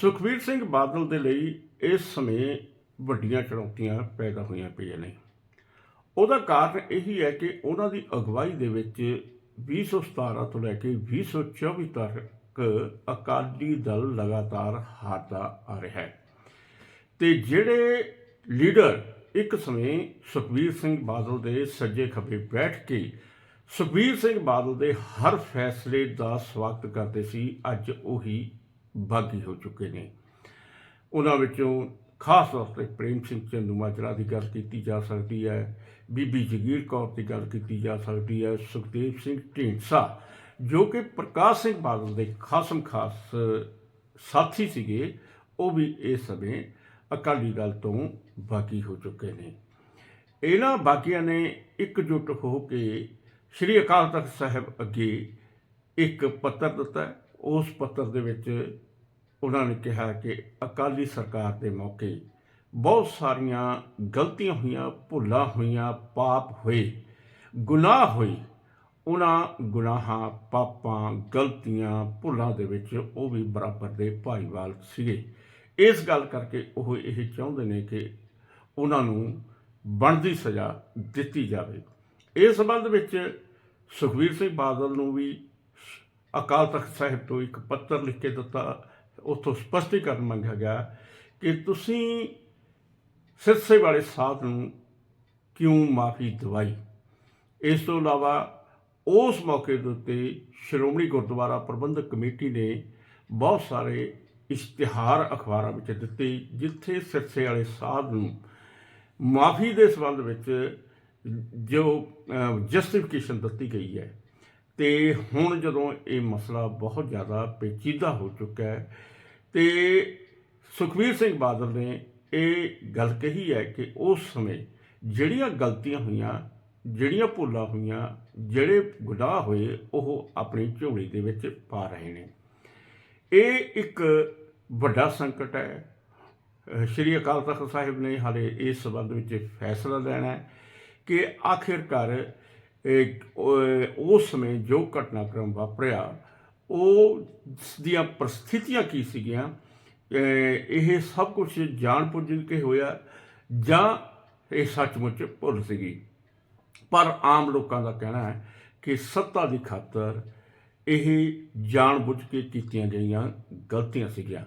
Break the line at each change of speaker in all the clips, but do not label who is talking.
ਸੁਖਬੀਰ ਸਿੰਘ ਬਾਦਲ ਦੇ ਲਈ ਇਸ ਸਮੇਂ ਵੱਡੀਆਂ ਚੁਣੌਤੀਆਂ ਪੈਦਾ ਹੋਈਆਂ ਪਈਆਂ ਨੇ। ਉਹਦਾ ਕਾਰਨ ਇਹੀ ਹੈ ਕਿ ਉਹਨਾਂ ਦੀ ਅਗਵਾਈ ਦੇ ਵਿੱਚ 2017 ਤੋਂ ਲੈ ਕੇ 2024 ਤੱਕ ਅਕਾਲੀ ਦਲ ਲਗਾਤਾਰ ਹਾਰਦਾ ਆ ਰਿਹਾ ਹੈ। ਤੇ ਜਿਹੜੇ ਲੀਡਰ ਇੱਕ ਸਮੇਂ ਸੁਖਬੀਰ ਸਿੰਘ ਬਾਦਲ ਦੇ ਸੱਜੇ ਖੱਬੇ ਬੈਠ ਕੇ ਸੁਖਬੀਰ ਸਿੰਘ ਬਾਦਲ ਦੇ ਹਰ ਫੈਸਲੇ ਦਾ ਸਵਾਗਤ ਕਰਦੇ ਸੀ, ਅੱਜ ਉਹੀ ਬਾਗੀ ਹੋ ਚੁੱਕੇ ਨੇ। ਉਹਨਾਂ ਵਿੱਚੋਂ ਖਾਸ ਤੌਰ ਤੇ ਪ੍ਰੇਮ ਸਿੰਘ ਚੰਦੂਮਾਜਰਾ ਦੀ ਗੱਲ ਕੀਤੀ ਜਾ ਸਕਦੀ ਹੈ, ਬੀਬੀ ਜਗੀਰ ਕੌਰ ਦੀ ਗੱਲ ਕੀਤੀ ਜਾ ਸਕਦੀ ਹੈ, ਸੁਖਦੇਵ ਸਿੰਘ ਢੀਂਡਸਾ, ਜੋ ਕਿ ਪ੍ਰਕਾਸ਼ ਸਿੰਘ ਬਾਦਲ ਦੇ ਖਾਸਮ ਖਾਸ ਸਾਥੀ ਸੀਗੇ, ਉਹ ਵੀ ਇਸ ਸਮੇਂ ਅਕਾਲੀ ਦਲ ਤੋਂ ਬਾਗੀ ਹੋ ਚੁੱਕੇ ਨੇ। ਇਹਨਾਂ ਬਾਕੀਆਂ ਨੇ ਇਕਜੁੱਟ ਹੋ ਕੇ ਸ੍ਰੀ ਅਕਾਲ ਤਖਤ ਸਾਹਿਬ ਅੱਗੇ ਇੱਕ ਪੱਤਰ ਦਿੱਤਾ ਉਸ ਪੱਤਰ ਦੇ ਵਿੱਚ ਉਹਨਾਂ ਨੇ ਕਿਹਾ ਕਿ ਅਕਾਲੀ ਸਰਕਾਰ ਦੇ ਮੌਕੇ ਬਹੁਤ ਸਾਰੀਆਂ ਗਲਤੀਆਂ ਹੋਈਆਂ, ਭੁੱਲਾਂ ਹੋਈਆਂ, ਪਾਪ ਹੋਏ, ਗੁਨਾਹ ਹੋਏ। ਉਹਨਾਂ ਗੁਨਾਹਾਂ, ਪਾਪਾਂ, ਗਲਤੀਆਂ, ਭੁੱਲਾਂ ਦੇ ਵਿੱਚ ਉਹ ਵੀ ਬਰਾਬਰ ਦੇ ਭਾਈਵਾਲ ਸੀਗੇ। ਇਸ ਗੱਲ ਕਰਕੇ ਉਹ ਇਹ ਚਾਹੁੰਦੇ ਨੇ ਕਿ ਉਹਨਾਂ ਨੂੰ ਬਣਦੀ ਸਜ਼ਾ ਦਿੱਤੀ ਜਾਵੇ। ਇਸ ਸੰਬੰਧ ਵਿੱਚ ਸੁਖਵੀਰ ਸਿੰਘ ਬਾਦਲ ਨੂੰ ਵੀ ਅਕਾਲ ਤਖਤ ਸਾਹਿਬ ਤੋਂ ਇੱਕ ਪੱਤਰ ਲਿਖ ਕੇ ਦਿੱਤਾ, ਉੱਥੋਂ ਸਪਸ਼ਟੀਕਰਨ ਮੰਗਿਆ ਗਿਆ ਕਿ ਤੁਸੀਂ ਸਿਰਸੇ ਵਾਲੇ ਸਾਧ ਨੂੰ ਕਿਉਂ ਮਾਫੀ ਦਵਾਈ? ਇਸ ਤੋਂ ਇਲਾਵਾ ਉਸ ਮੌਕੇ ਦੇ ਉੱਤੇ ਸ਼੍ਰੋਮਣੀ ਗੁਰਦੁਆਰਾ ਪ੍ਰਬੰਧਕ ਕਮੇਟੀ ਨੇ ਬਹੁਤ ਸਾਰੇ ਇਸ਼ਤਿਹਾਰ ਅਖਬਾਰਾਂ ਵਿੱਚ ਦਿੱਤੇ, ਜਿੱਥੇ ਸਿਰਸੇ ਵਾਲੇ ਸਾਧ ਨੂੰ ਮਾਫੀ ਦੇ ਸੰਬੰਧ ਵਿੱਚ ਜੋ ਜਸਟੀਫਿਕੇਸ਼ਨ ਦਿੱਤੀ ਗਈ ਹੈ। ਤੇ ਹੁਣ ਜਦੋਂ ਇਹ ਮਸਲਾ ਬਹੁਤ ਜ਼ਿਆਦਾ ਪੇਚੀਦਾ ਹੋ ਚੁੱਕਾ ਹੈ, ਤੇ ਸੁਖਵੀਰ ਸਿੰਘ ਬਾਦਲ ਨੇ ਇਹ ਗੱਲ ਕਹੀ ਹੈ ਕਿ ਉਸ ਸਮੇਂ ਜਿਹੜੀਆਂ ਗਲਤੀਆਂ ਹੋਈਆਂ, ਜਿਹੜੀਆਂ ਭੁੱਲਾਂ ਹੋਈਆਂ, ਜਿਹੜੇ ਗੁਨਾਹ ਹੋਏ, ਉਹ ਆਪਣੀ ਝੋਲੀ ਦੇ ਵਿੱਚ ਪਾ ਰਹੇ ਨੇ। ਇਹ ਇੱਕ ਵੱਡਾ ਸੰਕਟ ਹੈ। ਸ਼੍ਰੀ ਅਕਾਲ ਤਖਤ ਸਾਹਿਬ ਨੇ ਹਾਲੇ ਇਸ ਸਬੰਧ ਵਿੱਚ ਫੈਸਲਾ ਲੈਣਾ ਹੈ ਕਿ ਆਖਿਰਕਾਰ ਉਸ ਸਮੇਂ ਜੋ ਘਟਨਾਕ੍ਰਮ ਵਾਪਰਿਆ, ਉਹ ਦੀਆਂ ਪ੍ਰਸਥਿਤੀਆਂ ਕੀ ਸੀਗੀਆਂ? ਇਹ ਸਭ ਕੁਝ ਜਾਣ ਬੁੱਝ ਕੇ ਹੋਇਆ ਜਾਂ ਇਹ ਸੱਚਮੁੱਚ ਭੁੱਲ ਸੀਗੀ? ਪਰ ਆਮ ਲੋਕਾਂ ਦਾ ਕਹਿਣਾ ਹੈ ਕਿ ਸੱਤਾ ਦੀ ਖਾਤਰ ਇਹ ਜਾਣ ਬੁੱਝ ਕੇ ਕੀਤੀਆਂ ਗਈਆਂ ਗਲਤੀਆਂ ਸੀਗੀਆਂ।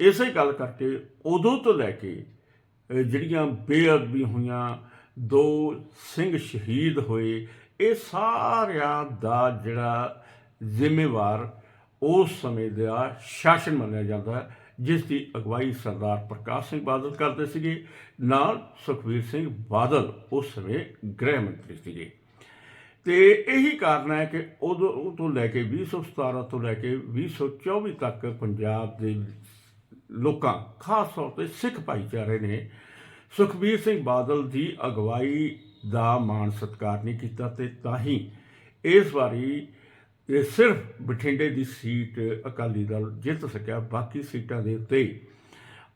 ਇਸੇ ਗੱਲ ਕਰਕੇ ਉਦੋਂ ਤੋਂ ਲੈ ਕੇ ਜਿਹੜੀਆਂ ਬੇਅਦਬੀ ਹੋਈਆਂ, ਦੋ ਸਿੰਘ ਸ਼ਹੀਦ ਹੋਏ ਇਹ ਸਾਰਿਆਂ ਦਾ ਜਿਹੜਾ ਜ਼ਿੰਮੇਵਾਰ ਉਸ ਸਮੇਂ ਦਾ ਸ਼ਾਸਨ ਮੰਨਿਆ ਜਾਂਦਾ ਹੈ, ਜਿਸ ਦੀ ਅਗਵਾਈ ਸਰਦਾਰ ਪ੍ਰਕਾਸ਼ ਸਿੰਘ ਬਾਦਲ ਕਰਦੇ ਸੀਗੇ, ਨਾਲ ਸੁਖਵੀਰ ਸਿੰਘ ਬਾਦਲ ਉਸ ਸਮੇਂ ਗ੍ਰਹਿ ਮੰਤਰੀ ਸੀਗੇ। ਤੇ ਇਹੀ ਕਾਰਨ ਹੈ ਕਿ ਉਦੋਂ ਤੋਂ ਲੈ ਕੇ 2017 ਤੋਂ ਲੈ ਕੇ 2024 ਤੱਕ ਪੰਜਾਬ ਦੇ ਲੋਕਾਂ, ਖਾਸ ਤੌਰ ਤੇ ਸਿੱਖ ਭਾਈਚਾਰੇ ਨੇ ਸੁਖਬੀਰ ਸਿੰਘ ਬਾਦਲ ਦੀ ਅਗਵਾਈ ਦਾ ਮਾਣ ਸਤਿਕਾਰ ਨਹੀਂ ਕੀਤਾ ਤੇ ਤਾਂ ਹੀ ਇਸ ਵਾਰੀ ਇਹ ਸਿਰਫ ਬਠਿੰਡੇ ਦੀ ਸੀਟ ਅਕਾਲੀ ਦਲ ਜਿੱਤ ਸਕਿਆ, ਬਾਕੀ ਸੀਟਾਂ ਦੇ ਉੱਤੇ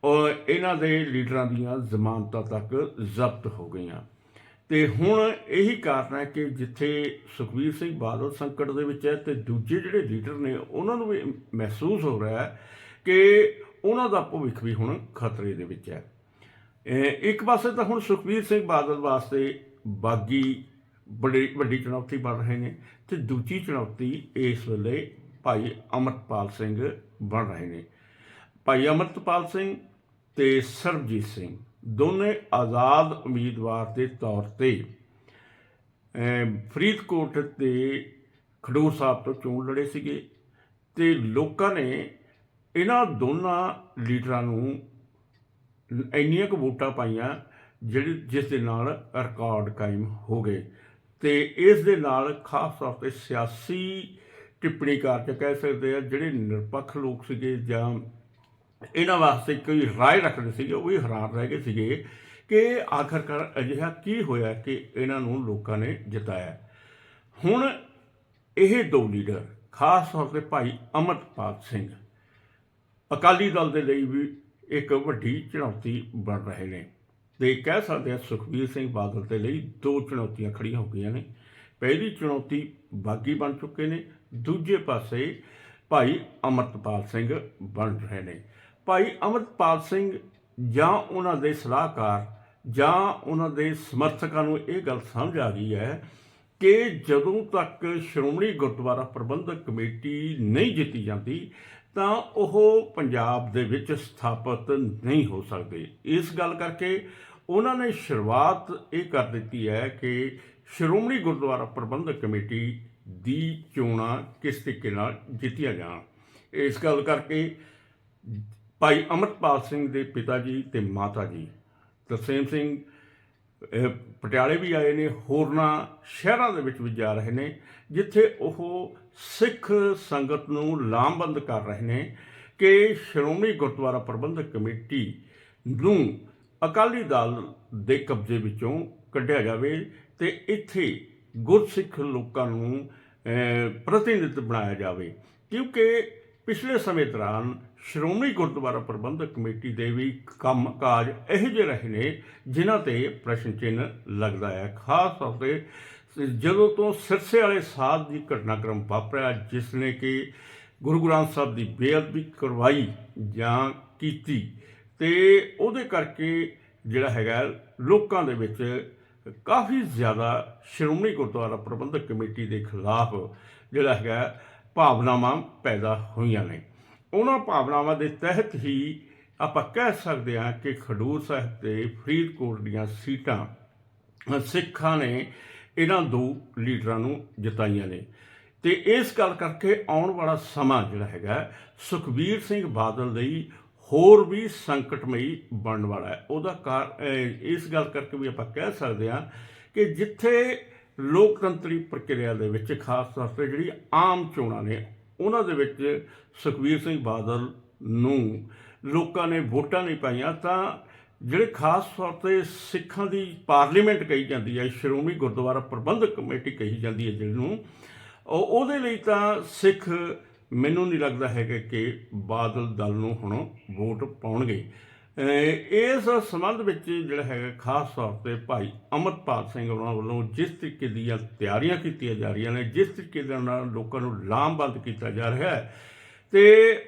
ਔਰ ਇਹਨਾਂ ਦੇ ਲੀਡਰਾਂ ਦੀਆਂ ਜ਼ਮਾਨਤਾਂ ਤੱਕ ਜ਼ਬਤ ਹੋ ਗਈਆਂ। ਤੇ ਹੁਣ ਇਹੀ ਕਾਰਨ ਹੈ ਕਿ ਜਿੱਥੇ ਸੁਖਬੀਰ ਸਿੰਘ ਬਾਦਲ ਸੰਕਟ ਦੇ ਵਿੱਚ ਹੈ ਤੇ ਦੂਜੇ ਜਿਹੜੇ ਲੀਡਰ ਨੇ, ਉਹਨਾਂ ਨੂੰ ਵੀ ਮਹਿਸੂਸ ਹੋ ਰਿਹਾ ਹੈ ਕਿ ਉਹਨਾਂ ਦਾ ਭਵਿੱਖ ਵੀ ਹੁਣ ਖਤਰੇ ਦੇ ਵਿੱਚ ਹੈ। ਇੱਕ ਪਾਸੇ ਤਾਂ ਹੁਣ ਸੁਖਬੀਰ ਸਿੰਘ ਬਾਦਲ ਵਾਸਤੇ ਬਾਗੀ ਬੜੀ ਵੱਡੀ ਚੁਣੌਤੀ ਬਣ ਰਹੇ ਨੇ ਤੇ ਦੂਜੀ ਚੁਣੌਤੀ ਇਸ ਵੇਲੇ ਭਾਈ ਅਮਰਪਾਲ ਸਿੰਘ ਬਣ ਰਹੇ ਨੇ। ਭਾਈ ਅਮਰਪਾਲ ਸਿੰਘ ਤੇ ਸਰਬਜੀਤ ਸਿੰਘ ਦੋਨੇ ਆਜ਼ਾਦ ਉਮੀਦਵਾਰ ਦੇ ਤੌਰ ਤੇ ਫਰੀਦਕੋਟ ਤੇ ਖਡੂਰ ਸਾਹਿਬ ਤੋਂ ਚੋਣ ਲੜੇ ਸੀਗੇ ਤੇ ਲੋਕਾਂ ਨੇ ਇਹਨਾਂ ਦੋਨਾਂ ਲੀਡਰਾਂ ਨੂੰ ਇੰਨੀਆਂ ਕੁ ਵੋਟਾਂ ਪਾਈਆਂ ਜਿਹੜੀ ਜਿਸ ਦੇ ਨਾਲ ਰਿਕਾਰਡ ਕਾਇਮ ਹੋ ਗਏ। ਤੇ ਇਸ ਦੇ ਨਾਲ ਖਾਸ ਤੌਰ ਤੇ ਸਿਆਸੀ ਟਿੱਪਣੀਕਾਰ ਚ ਕਹਿ ਸਕਦੇ ਆ, ਜਿਹੜੇ ਨਿਰਪੱਖ ਲੋਕ ਸੀਗੇ ਜਾਂ ਇਹਨਾਂ ਵਾਸਤੇ ਕੋਈ ਰਾਏ ਰੱਖਦੇ ਸੀਗੇ, ਉਹ ਵੀ ਹੈਰਾਨ ਰਹਿ ਗਏ ਸੀਗੇ ਕਿ ਆਖਰਕਾਰ ਅਜਿਹਾ ਕੀ ਹੋਇਆ ਕਿ ਇਹਨਾਂ ਨੂੰ ਲੋਕਾਂ ਨੇ ਜਿਤਾਇਆ। ਹੁਣ ਇਹ ਦੋ ਲੀਡਰ, ਖਾਸ ਤੌਰ ਤੇ ਭਾਈ ਅਮਰਪਾਲ ਸਿੰਘ, ਅਕਾਲੀ ਦਲ ਦੇ ਲਈ ਵੀ ਇੱਕ ਵੱਡੀ ਚੁਣੌਤੀ ਬਣ ਰਹੇ ਨੇ। ਤੇ ਕਹਿ ਸਕਦੇ ਹਾਂ ਸੁਖਬੀਰ ਸਿੰਘ ਬਾਦਲ ਦੇ ਲਈ ਦੋ ਚੁਣੌਤੀਆਂ ਖੜੀਆਂ ਹੋ ਗਈਆਂ ਨੇ। ਪਹਿਲੀ ਚੁਣੌਤੀ ਬਾਗੀ ਬਣ ਚੁੱਕੇ ਨੇ। ਦੂਜੇ ਪਾਸੇ ਭਾਈ ਅਮਰਤਪਾਲ ਸਿੰਘ ਬਣ ਰਹੇ ਨੇ। ਭਾਈ ਅਮਰਪਾਲ ਸਿੰਘ ਜਾਂ ਉਹਨਾਂ ਦੇ ਸਲਾਹਕਾਰ ਜਾਂ ਉਹਨਾਂ ਦੇ ਸਮਰਥਕਾਂ ਨੂੰ ਇਹ ਗੱਲ ਸਮਝ ਆ ਗਈ ਹੈ ਕਿ ਜਦੋਂ ਤੱਕ ਸ਼੍ਰੋਮਣੀ ਗੁਰਦੁਆਰਾ ਪ੍ਰਬੰਧਕ ਕਮੇਟੀ ਨਹੀਂ ਜਿੱਤੀ ਜਾਂਦੀ ਤਾਂ ਉਹ ਪੰਜਾਬ ਦੇ ਵਿੱਚ ਸਥਾਪਿਤ ਨਹੀਂ ਹੋ ਸਕਦੇ। ਇਸ ਗੱਲ ਕਰਕੇ ਉਹਨਾਂ ਨੇ ਸ਼ੁਰੂਆਤ ਇਹ ਕਰ ਦਿੱਤੀ ਹੈ ਕਿ ਸ਼੍ਰੋਮਣੀ ਗੁਰਦੁਆਰਾ ਪ੍ਰਬੰਧਕ ਕਮੇਟੀ ਦੀ ਚੋਣਾਂ ਕਿਸ ਤਰੀਕੇ ਨਾਲ ਜਿੱਤੀਆਂ ਜਾਣ। ਇਸ ਗੱਲ ਕਰਕੇ ਭਾਈ ਅਮਰਪਾਲ ਸਿੰਘ ਦੇ ਪਿਤਾ ਜੀ ਤੇ ਮਾਤਾ ਜੀ, ਤਰਸੇਮ ਸਿੰਘ ਪਟਿਆਲੇ ਵੀ ਆਏ ਨੇ, ਹੋਰਨਾਂ ਸ਼ਹਿਰਾਂ ਦੇ ਵਿੱਚ ਵੀ ਜਾ ਰਹੇ ਨੇ, ਜਿੱਥੇ ਉਹ ਸਿੱਖ ਸੰਗਤ ਨੂੰ ਲਾਮਬੰਦ ਕਰ ਰਹੇ ਨੇ ਕਿ ਸ਼੍ਰੋਮਣੀ ਗੁਰਦੁਆਰਾ ਪ੍ਰਬੰਧਕ ਕਮੇਟੀ ਨੂੰ ਅਕਾਲੀ ਦਲ ਦੇ ਕਬਜ਼ੇ ਵਿੱਚੋਂ ਕੱਢਿਆ ਜਾਵੇ ਤੇ ਇੱਥੇ ਗੁਰਸਿੱਖ ਲੋਕਾਂ ਨੂੰ ਪ੍ਰਤੀਨਿਧ ਬਣਾਇਆ ਜਾਵੇ। ਕਿਉਂਕਿ ਪਿਛਲੇ ਸਮੇਂ ਦੌਰਾਨ ਸ਼੍ਰੋਮਣੀ ਗੁਰਦੁਆਰਾ ਪ੍ਰਬੰਧਕ ਕਮੇਟੀ ਦੇ ਵੀ ਕੰਮ ਕਾਜ ਇਹੋ ਜਿਹੇ ਰਹੇ ਨੇ, ਜਿਨ੍ਹਾਂ ਤੇ ਪ੍ਰਸ਼ਨ ਚਿੰਨ੍ਹ ਲੱਗਦਾ ਹੈ। ਖਾਸ ਤੌਰ ਤੇ ਜਦੋਂ ਤੋਂ ਸਿਰਸੇ ਵਾਲੇ ਸਾਧ ਦੀ ਘਟਨਾਕ੍ਰਮ ਵਾਪਰਿਆ, ਜਿਸ ਨੇ ਕਿ ਗੁਰੂ ਗ੍ਰੰਥ ਸਾਹਿਬ ਦੀ ਬੇਅਦਬੀ ਕਰਵਾਈ ਜਾਂ ਕੀਤੀ ਤੇ ਉਹਦੇ ਕਰਕੇ ਜਿਹੜਾ ਹੈਗਾ, ਲੋਕਾਂ ਦੇ ਵਿੱਚ ਕਾਫੀ ਜ਼ਿਆਦਾ ਸ਼੍ਰੋਮਣੀ ਗੁਰਦੁਆਰਾ ਪ੍ਰਬੰਧਕ ਕਮੇਟੀ ਦੇ ਖਿਲਾਫ ਜਿਹੜਾ ਹੈਗਾ ਭਾਵਨਾਵਾਂ ਪੈਦਾ ਹੋਈਆਂ ਨੇ। ਉਹਨਾਂ ਭਾਵਨਾਵਾਂ ਦੇ ਤਹਿਤ ਹੀ ਆਪਾਂ ਕਹਿ ਸਕਦੇ ਹਾਂ ਕਿ ਖਡੂਰ ਸਾਹਿਬ ਤੇ ਫਰੀਦਕੋਟ ਦੀਆਂ ਸੀਟਾਂ ਸਿੱਖਾਂ ਨੇ ਇਹਨਾਂ ਦੋ ਲੀਡਰਾਂ ਨੂੰ ਜਿਤਾਈਆਂ ਨੇ। ਤੇ ਇਸ ਗੱਲ ਕਰਕੇ ਆਉਣ ਵਾਲਾ ਸਮਾਂ ਜਿਹੜਾ ਹੈਗਾ, ਸੁਖਬੀਰ ਸਿੰਘ ਬਾਦਲ ਲਈ ਹੋਰ ਵੀ ਸੰਕਟਮਈ ਬਣਨ ਵਾਲਾ ਹੈ। ਉਹਦਾ ਕਾਰ ਇਸ ਗੱਲ ਕਰਕੇ ਵੀ ਆਪਾਂ ਕਹਿ ਸਕਦੇ ਹਾਂ ਕਿ ਜਿੱਥੇ ਲੋਕਤੰਤਰੀ ਪ੍ਰਕਿਰਿਆ ਦੇ ਵਿੱਚ ਖਾਸ ਤੌਰ ਤੇ ਜਿਹੜੀ ਆਮ ਚੋਣਾਂ ਨੇ ਉਹਨਾਂ ਦੇ ਵਿੱਚ ਸੁਖਬੀਰ ਸਿੰਘ ਬਾਦਲ ਨੂੰ ਲੋਕਾਂ ਨੇ ਵੋਟਾਂ ਨਹੀਂ ਪਾਈਆਂ, ਤਾਂ ਜਿਹੜੇ ਖਾਸ ਤੌਰ ਤੇ ਸਿੱਖਾਂ ਦੀ ਪਾਰਲੀਮੈਂਟ ਕਹੀ ਜਾਂਦੀ ਹੈ, ਸ਼੍ਰੋਮਣੀ ਗੁਰਦੁਆਰਾ ਪ੍ਰਬੰਧਕ ਕਮੇਟੀ ਕਹੀ ਜਾਂਦੀ ਹੈ ਜਿਹਨੂੰ, ਉਹ ਉਹਦੇ ਲਈ ਤਾਂ ਸਿੱਖ, ਮੈਨੂੰ ਨਹੀਂ ਲੱਗਦਾ ਹੈਗਾ ਕਿ ਬਾਦਲ ਦਲ ਨੂੰ ਹੁਣ ਵੋਟ ਪਾਉਣਗੇ। ਇਸ ਸੰਬੰਧ ਵਿੱਚ ਜਿਹੜਾ ਹੈਗਾ ਖਾਸ ਤੌਰ ਤੇ ਭਾਈ ਅਮਰਪਾਲ ਸਿੰਘ ਉਹਨਾਂ ਵੱਲੋਂ ਜਿਸ ਤਰੀਕੇ ਦੀਆਂ ਤਿਆਰੀਆਂ ਕੀਤੀਆਂ ਜਾ ਰਹੀਆਂ ਨੇ, ਜਿਸ ਤਰੀਕੇ ਦੇ ਨਾਲ ਲੋਕਾਂ ਨੂੰ ਲਾਮਬੰਦ ਕੀਤਾ ਜਾ ਰਿਹਾ ਹੈ ਤੇ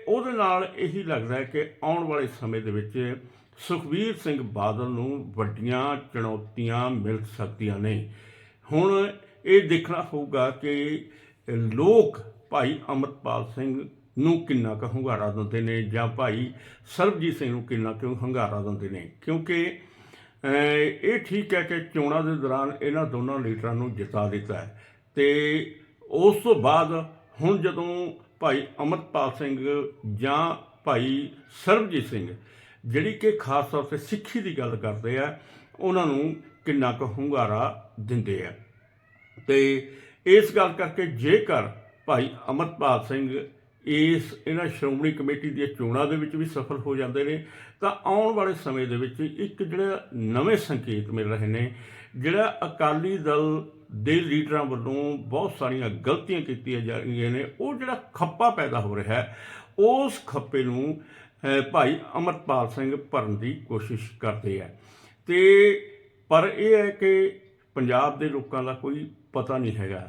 ਉਹਦੇ ਨਾਲ ਇਹੀ ਲੱਗਦਾ ਹੈ ਕਿ ਆਉਣ ਵਾਲੇ ਸਮੇਂ ਦੇ ਵਿੱਚ ਸੁਖਬੀਰ ਸਿੰਘ ਬਾਦਲ ਨੂੰ ਵੱਡੀਆਂ ਚੁਣੌਤੀਆਂ ਮਿਲ ਸਕਦੀਆਂ ਨੇ। ਹੁਣ ਇਹ ਦੇਖਣਾ ਹੋਊਗਾ ਕਿ ਲੋਕ ਭਾਈ ਅਮਰਪਾਲ ਸਿੰਘ ਨੂੰ ਕਿੰਨਾ ਕੁ ਹੁੰਗਾਰਾ ਦਿੰਦੇ ਨੇ ਜਾਂ ਭਾਈ ਸਰਬਜੀਤ ਸਿੰਘ ਨੂੰ ਕਿੰਨਾ ਕੁ ਹੁੰਗਾਰਾ ਦਿੰਦੇ ਨੇ? ਕਿਉਂਕਿ ਇਹ ਠੀਕ ਹੈ ਕਿ ਚੋਣਾਂ ਦੇ ਦੌਰਾਨ ਇਹਨਾਂ ਦੋਨਾਂ ਲੀਡਰਾਂ ਨੂੰ ਜਿਤਾ ਦਿੱਤਾ ਹੈ। ਤੇ ਉਸ ਤੋਂ ਬਾਅਦ ਹੁਣ ਜਦੋਂ ਭਾਈ ਅਮਰਪਾਲ ਸਿੰਘ ਜਾਂ ਭਾਈ ਸਰਬਜੀਤ ਸਿੰਘ, ਜਿਹੜੀ ਕਿ ਖਾਸ ਤੌਰ ਤੇ ਸਿੱਖੀ ਦੀ ਗੱਲ ਕਰਦੇ ਆ, ਉਹਨਾਂ ਨੂੰ ਕਿੰਨਾ ਕੁ ਹੁੰਗਾਰਾ ਦਿੰਦੇ ਆ। ਤੇ ਇਸ ਗੱਲ ਕਰਕੇ ਜੇਕਰ ਭਾਈ ਅਮਰਪਾਲ ਸਿੰਘ ਇਸ ਇਹਨਾਂ ਸ਼੍ਰੋਮਣੀ ਕਮੇਟੀ ਦੀਆਂ ਚੋਣਾਂ ਦੇ ਵਿੱਚ ਵੀ ਸਫਲ ਹੋ ਜਾਂਦੇ ਨੇ, ਤਾਂ ਆਉਣ ਵਾਲੇ ਸਮੇਂ ਦੇ ਵਿੱਚ ਇੱਕ ਜਿਹੜਾ ਨਵੇਂ ਸੰਕੇਤ ਮਿਲ ਰਹੇ ਨੇ, ਜਿਹੜਾ ਅਕਾਲੀ ਦਲ ਦੇ ਲੀਡਰਾਂ ਵੱਲੋਂ ਬਹੁਤ ਸਾਰੀਆਂ ਗਲਤੀਆਂ ਕੀਤੀਆਂ ਜਾ ਰਹੀਆਂ ਨੇ, ਉਹ ਜਿਹੜਾ ਖੱਪਾ ਪੈਦਾ ਹੋ ਰਿਹਾ ਹੈ, ਉਸ ਖੱਪੇ ਨੂੰ ਭਾਈ ਅਮਰਪਾਲ ਸਿੰਘ ਭਰਨ ਦੀ ਕੋਸ਼ਿਸ਼ ਕਰਦੇ ਆ। ਤੇ ਪਰ ਇਹ ਹੈ ਕਿ ਪੰਜਾਬ ਦੇ ਲੋਕਾਂ ਦਾ ਕੋਈ ਪਤਾ ਨਹੀਂ ਹੈਗਾ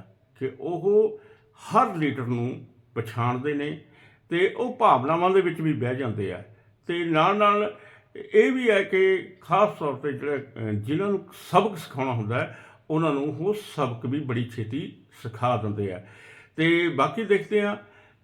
ਕਿ ਉਹ ਹਰ ਲੀਡਰ ਨੂੰ ਪਛਾਣਦੇ ਨੇ ਤੇ ਉਹ ਭਾਵਨਾਵਾਂ ਦੇ ਵਿੱਚ ਵੀ ਬਹਿ ਜਾਂਦੇ ਆ। ਤੇ ਨਾਲ ਨਾਲ ਇਹ ਵੀ ਹੈ ਕਿ ਖਾਸ ਤੌਰ ਤੇ ਜਿਹੜੇ ਅਹ, ਜਿਨ੍ਹਾਂ ਨੂੰ ਸਬਕ ਸਿਖਾਉਣਾ ਹੁੰਦਾ ਹੈ ਉਹਨਾਂ ਨੂੰ ਉਹ ਸਬਕ ਵੀ ਬੜੀ ਛੇਤੀ ਸਿਖਾ ਦਿੰਦੇ ਆ। ਤੇ ਬਾਕੀ ਦੇਖਦੇ ਆ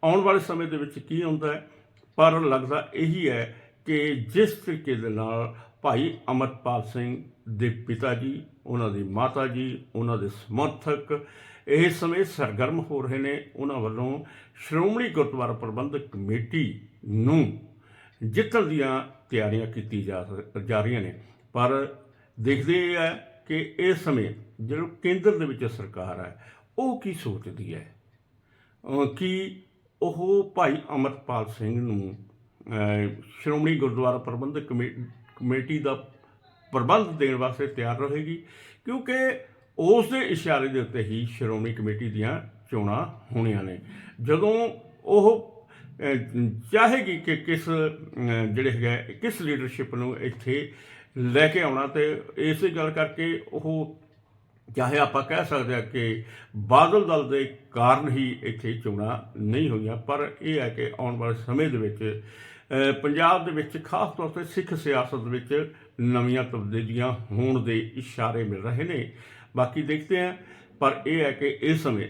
ਆਉਣ ਵਾਲੇ ਸਮੇਂ ਦੇ ਵਿੱਚ ਕੀ ਹੁੰਦਾ ਹੈ। ਪਰ ਲੱਗਦਾ ਇਹੀ ਹੈ ਕਿ ਜਿਸ ਤਰੀਕੇ ਦੇ ਨਾਲ ਭਾਈ ਅਮਰਪਾਲ ਸਿੰਘ ਦੇ ਪਿਤਾ ਜੀ ਉਹਨਾਂ ਦੀ ਮਾਤਾ ਜੀ ਉਹਨਾਂ ਦੇ ਸਮਰਥਕ ਇਸ ਸਮੇਂ ਸਰਗਰਮ ਹੋ ਰਹੇ ਨੇ। ਉਹਨਾਂ ਵੱਲੋਂ ਸ਼੍ਰੋਮਣੀ ਗੁਰਦੁਆਰਾ ਪ੍ਰਬੰਧਕ ਕਮੇਟੀ ਨੂੰ ਜਿੱਤਣ ਦੀਆਂ ਤਿਆਰੀਆਂ ਕੀਤੀ ਜਾ ਰਹੀਆਂ ਨੇ। ਪਰ ਦੇਖਦੇ ਇਹ ਹੈ ਕਿ ਇਸ ਸਮੇਂ ਜਿਹੜਾ ਕੇਂਦਰ ਦੇ ਵਿੱਚ ਸਰਕਾਰ ਹੈ, ਉਹ ਕੀ ਸੋਚਦੀ ਹੈ? ਕਿ ਉਹ ਭਾਈ ਅਮਰਪਾਲ ਸਿੰਘ ਨੂੰ ਸ਼੍ਰੋਮਣੀ ਗੁਰਦੁਆਰਾ ਪ੍ਰਬੰਧਕ ਕਮੇ- ਕਮੇਟੀ ਦਾ ਪ੍ਰਬੰਧ ਦੇਣ ਵਾਸਤੇ ਤਿਆਰ ਰਹੇਗੀ? ਕਿਉਂਕਿ ਉਸ ਦੇ ਇਸ਼ਾਰੇ ਦੇ ਉੱਤੇ ਹੀ ਸ਼੍ਰੋਮਣੀ ਕਮੇਟੀ ਦੀਆਂ ਚੋਣਾਂ ਹੋਣੀਆਂ ਨੇ। ਜਦੋਂ ਉਹ ਚਾਹੇਗੀ ਕਿ ਕਿਸ ਜਿਹੜੇ ਹੈਗਾ, ਕਿਸ ਲੀਡਰਸ਼ਿਪ ਨੂੰ ਇੱਥੇ ਲੈ ਕੇ ਆਉਣਾ ਤੇ ਇਸੇ ਗੱਲ ਕਰਕੇ ਉਹ ਚਾਹੇ ਆਪਾਂ ਕਹਿ ਸਕਦੇ ਹਾਂ ਕਿ ਬਾਦਲ ਦਲ ਦੇ ਕਾਰਨ ਹੀ ਇੱਥੇ ਚੋਣਾਂ ਨਹੀਂ ਹੋਈਆਂ, ਪਰ ਇਹ ਹੈ ਕਿ ਆਉਣ ਵਾਲੇ ਸਮੇਂ ਦੇ ਵਿੱਚ ਪੰਜਾਬ ਦੇ ਵਿੱਚ ਖਾਸ ਤੌਰ ਤੇ ਸਿੱਖ ਸਿਆਸਤ ਵਿੱਚ ਨਵੀਆਂ ਤਬਦੀਲੀਆਂ ਹੋਣ ਦੇ ਇਸ਼ਾਰੇ ਮਿਲ ਰਹੇ ਨੇ। ਬਾਕੀ ਦੇਖਦੇ ਹਾਂ, ਪਰ ਇਹ ਹੈ ਕਿ ਇਸ ਸਮੇਂ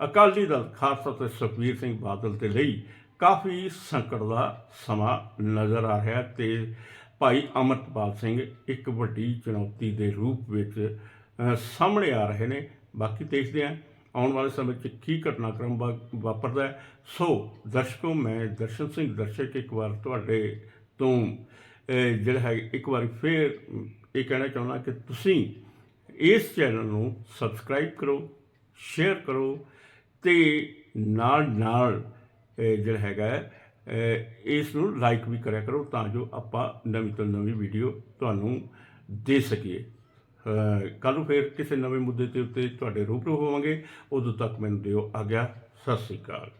ਅਕਾਲੀ ਦਲ ਖਾਸ ਤੌਰ ਤੇ ਸੁਖਬੀਰ ਸਿੰਘ ਬਾਦਲ ਦੇ ਲਈ ਕਾਫੀ ਸੰਕਟ ਦਾ ਸਮਾਂ ਨਜ਼ਰ ਆ ਰਿਹਾ ਤੇ ਭਾਈ ਅਮਰਪਾਲ ਸਿੰਘ ਇੱਕ ਵੱਡੀ ਚੁਣੌਤੀ ਦੇ ਰੂਪ ਵਿੱਚ ਸਾਹਮਣੇ ਆ ਰਹੇ ਨੇ। ਬਾਕੀ ਦੇਖਦੇ ਹਾਂ, ਆਉਣ ਵਾਲੇ ਸਮੇਂ 'ਚ ਕੀ ਘਟਨਾਕ੍ਰਮ ਵਾ- ਵਾਪਰਦਾ ਸੋ ਦਰਸ਼ਕੋ, ਮੈਂ ਦਰਸ਼ਨ ਸਿੰਘ ਦਰਸ਼ਕ ਇੱਕ ਵਾਰ ਤੁਹਾਡੇ ਤੋਂ ਜਿਹੜਾ ਹੈ, ਇੱਕ ਵਾਰ ਫੇਰ ਇਹ ਕਹਿਣਾ ਚਾਹੁੰਦਾ ਕਿ ਤੁਸੀਂ ਇਸ ਚੈਨਲ ਨੂੰ ਸਬਸਕ੍ਰਾਈਬ ਕਰੋ, ਸ਼ੇਅਰ ਕਰੋ ਤੇ ਨਾਲ ਨਾਲ ਜਿਹੜਾ ਹੈਗਾ ਇਸ ਨੂੰ ਲਾਈਕ ਵੀ ਕਰਿਆ ਕਰੋ ਤਾਂ ਜੋ ਆਪਾਂ ਨਵੀਂ ਤੋਂ ਨਵੀਂ ਵੀਡੀਓ ਤੁਹਾਨੂੰ ਦੇ ਸਕੀਏ। ਕੱਲ ਨੂੰ ਫੇਰ ਕਿਸੇ ਨਵੇਂ ਮੁੱਦੇ ਤੇ ਉੱਤੇ ਤੁਹਾਡੇ ਰੂਬਰੂ ਹੋਵਾਂਗੇ। ਉਦੋਂ ਤੱਕ ਮੈਨੂੰ ਦਿਓ ਆਗਿਆ। ਸਤਿ ਸ੍ਰੀ ਅਕਾਲ।